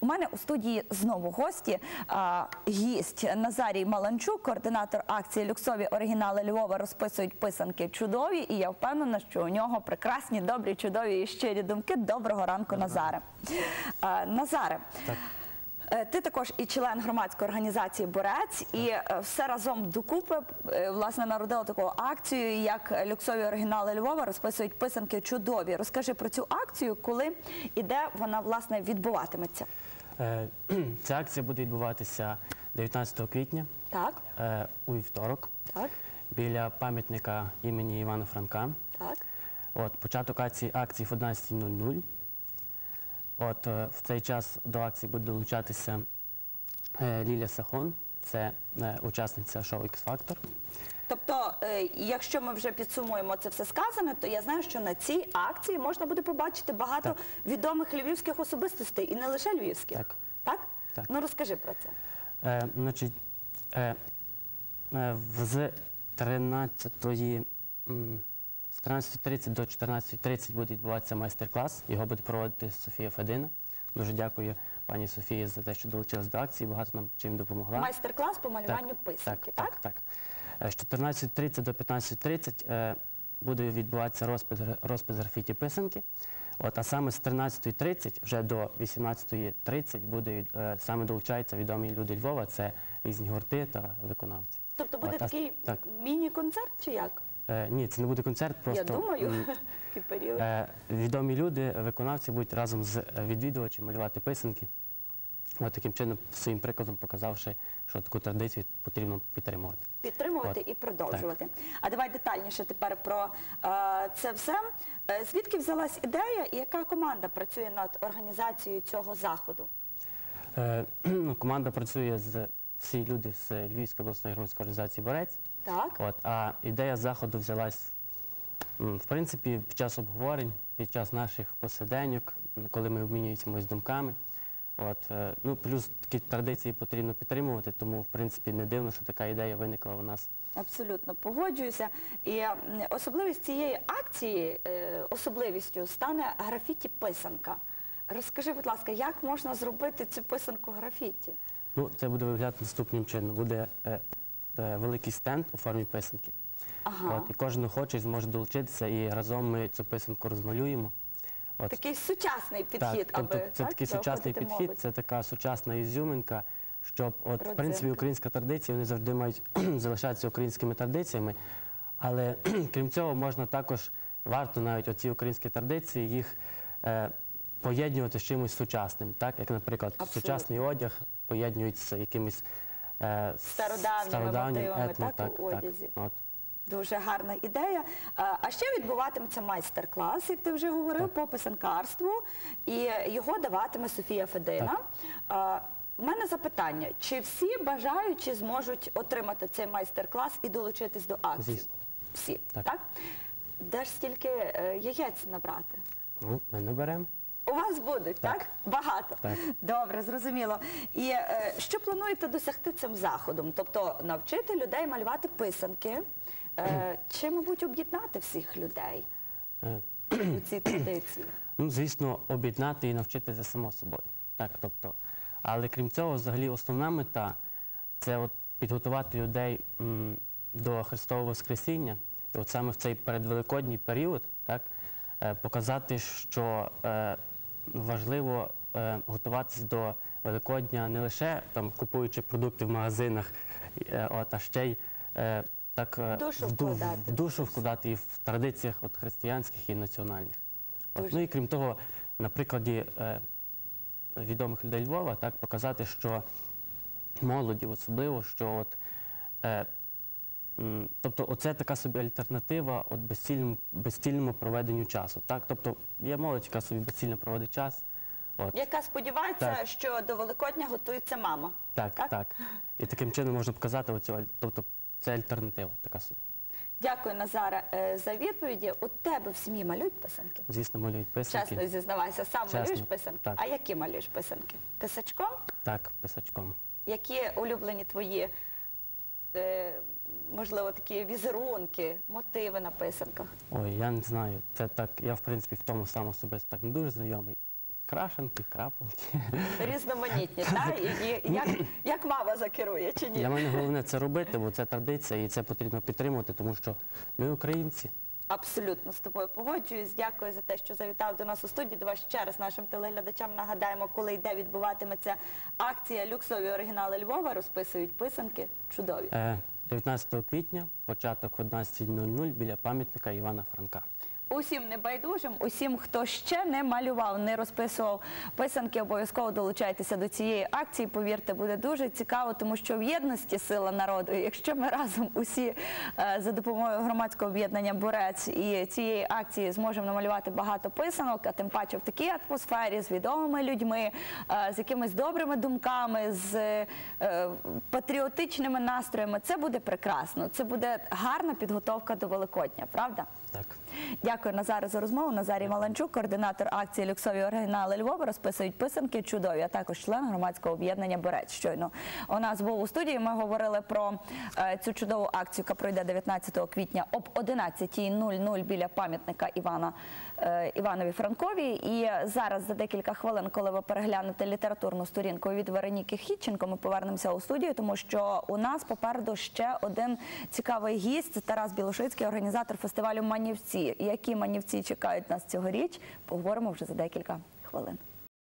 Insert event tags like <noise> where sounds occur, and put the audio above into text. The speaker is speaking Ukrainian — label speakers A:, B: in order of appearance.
A: У мене у студії знову гості. Гість Назарій Маланчук, координатор акції Люксові оригінали Львова розписують писанки чудові. І я впевнена, що у нього прекрасні, добрі, чудові і щирі думки. Доброго ранку, Назаре. А, Назаре. е, Ти також і член громадської організації Борець, і е, все разом докупи е, власне народила таку акцію, як люксові оригінали Львова розписують писанки чудові. Розкажи про цю акцію, коли і де вона власне відбуватиметься.
B: Е, <clears throat> Ця акція буде відбуватися 19 квітня
A: Так,
B: е, у вівторок
A: так,
B: біля пам'ятника імені Івана Франка.
A: так.
B: От, початок акції, акції в 11.00. От, е, в цей час до акції буде долучатися е, Лілія Сахон, це е, учасниця шоу X-Factor.
A: Тобто, е, якщо ми вже підсумуємо це все сказане, то я знаю, що на цій акції можна буде побачити багато
B: Так.
A: відомих львівських особистостей, і не лише львівських.
B: Так.
A: Так?
B: Так.
A: Ну розкажи про це.
B: Е, значить, е, е, в- з 13 м, з 13.30 до 14.30 буде відбуватися майстер-клас. Його буде проводити Софія Федина. Дуже дякую пані Софії за те, що долучилась до акції, багато нам чим допомогла.
A: Майстер-клас по малюванню писанки, так?
B: так, так. Е, З 14.30 до 15.30 е, буде відбуватися розпис, розпис графіті писанки. От, а саме з 13.30 вже до 18.30 буде е, саме долучаються відомі люди Львова, це різні гурти та виконавці.
A: Тобто буде
B: От,
A: такий
B: так.
A: міні-концерт чи як?
B: Е, ні, це не буде концерт, просто
A: я думаю,
B: м, <laughs>
A: такий період.
B: Е, Відомі люди, виконавці будуть разом з е, відвідувачем малювати писанки. От таким чином, своїм прикладом показавши, що таку традицію потрібно підтримувати.
A: Підтримувати
B: От.
A: і продовжувати. А давай детальніше тепер про е, це все. Е, звідки взялась ідея і яка команда працює над організацією цього заходу?
B: Е, <clears throat> ну, Команда працює з всі люди з Львівської обласної громадської організації Борець.
A: Так?
B: От, а ідея заходу взялась, м, в принципі, під час обговорень, під час наших посиденьок, коли ми обмінюємося думками. От, е, ну, плюс такі традиції потрібно підтримувати, тому, в принципі, не дивно, що така ідея виникла у нас.
A: Абсолютно погоджуюся. І особливість цієї акції, е, особливістю стане графіті писанка. Розкажи, будь ласка, як можна зробити цю писанку графіті?
B: Ну, це буде виглядати наступним чином. Буде е, великий стенд у формі писанки.
A: Ага.
B: От, і кожен охочий зможе долучитися, і разом ми цю писанку розмалюємо. От,
A: Такий сучасний підхід,
B: так, тобто це
A: так,
B: такий сучасний підхід,
A: молодь.
B: це така сучасна ізюминка, щоб от, в принципі, українська традиція, вони завжди мають <clears throat> залишатися українськими традиціями. Але <clears throat> крім цього, можна також, варто навіть оці українські традиції, їх е, поєднувати з чимось сучасним. Так? Як, наприклад,
A: Абсолютно.
B: сучасний одяг поєднують з якимись е,
A: Стародавніми мотивами,
B: етно,
A: так, у одязі.
B: От.
A: Дуже гарна ідея. А а ще відбуватиметься майстер-клас, як ти вже говорив, по писанкарству, і його даватиме Софія Федина. А, У мене запитання: чи всі бажаючі зможуть отримати цей майстер-клас і долучитись до акції?
B: Звісно.
A: Всі, так?
B: Так.
A: Де ж стільки е, яєць набрати?
B: Ну, ми наберемо.
A: У вас будуть, так?
B: Так.
A: Багато.
B: Так.
A: Добре, зрозуміло. І е, що плануєте досягти цим заходом? Тобто навчити людей малювати писанки, е, чи, мабуть, об'єднати всіх людей
B: Е,
A: у цій традиції?
B: Ну, звісно, об'єднати і навчити це само собою. Так, тобто, але крім цього, взагалі, основна мета це от підготувати людей м, до Христового Воскресіння. І от саме в цей передвеликодній період так, е, показати, що е, важливо е, готуватись до Великодня не лише там, купуючи продукти в магазинах, е, от, а ще й е, так е,
A: Душу
B: в, ду-
A: вкладати.
B: в душу вкладати і в традиціях от, християнських і національних. От,
A: Дуже.
B: ну і крім того, на прикладі е, відомих людей Львова так показати, що молоді особливо, що от, е, тобто оце така собі альтернатива от безцільному, безцільному проведенню часу. Так? Тобто є молодь, яка собі безцільно проводить час. От.
A: Яка сподівається,
B: Так.
A: що до Великодня готується мама.
B: Так,
A: так?
B: так, І таким чином можна показати оцю, аль- тобто це альтернатива така собі.
A: Дякую, Назара, е, за відповіді. У тебе в сім'ї малюють писанки?
B: Звісно, малюють писанки.
A: Чесно зізнавайся, сам
B: Чесно,
A: малюєш писанки?
B: так.
A: А які малюєш писанки? Писачком?
B: Так, писачком.
A: Які улюблені твої, е, можливо, такі візерунки, мотиви на писанках?
B: Ой, я не знаю. Це так, я в принципі в тому сам особисто так не дуже знайомий. Крашенки, крапанки.
A: Різноманітні, <laughs> так? І, і як, як мама закерує чи ні?
B: Для мене головне це робити, бо це традиція і це потрібно підтримувати, тому що ми українці.
A: Абсолютно з тобою погоджуюсь. Дякую за те, що завітав до нас у студії. Давай ще раз нашим телеглядачам нагадаємо, коли йде відбуватиметься акція Люксові оригінали Львова. Розписують писанки. Чудові.
B: Е, 19 квітня, початок в 11.00 біля пам'ятника Івана Франка.
A: Усім небайдужим, усім, хто ще не малював, не розписував писанки, обов'язково долучайтеся до цієї акції. Повірте, буде дуже цікаво, тому що в єдності сила народу. Якщо ми разом усі е, за допомогою громадського об'єднання Борець і цієї акції зможемо намалювати багато писанок, а тим паче в такій атмосфері з відомими людьми, е, з якимись добрими думками, з е, патріотичними настроями, це буде прекрасно. Це буде гарна підготовка до Великодня, правда?
B: Так.
A: Дякую Назаре за розмову. Назарій Маланчук, координатор акції Люксові оригінали Львова, розписують писанки чудові, а також член громадського об'єднання Борець. Щойно у нас був у студії. Ми говорили про е, цю чудову акцію, яка пройде 19 квітня об 11.00 біля пам'ятника Івана е, Іванові Франкові. І зараз за декілька хвилин, коли ви переглянете літературну сторінку від Вероніки Хітченко, ми повернемося у студію, тому що у нас попереду ще один цікавий гість Тарас Білошицький, організатор фестивалю Манівці. Які манівці чекають нас цьогоріч, поговоримо вже за декілька хвилин.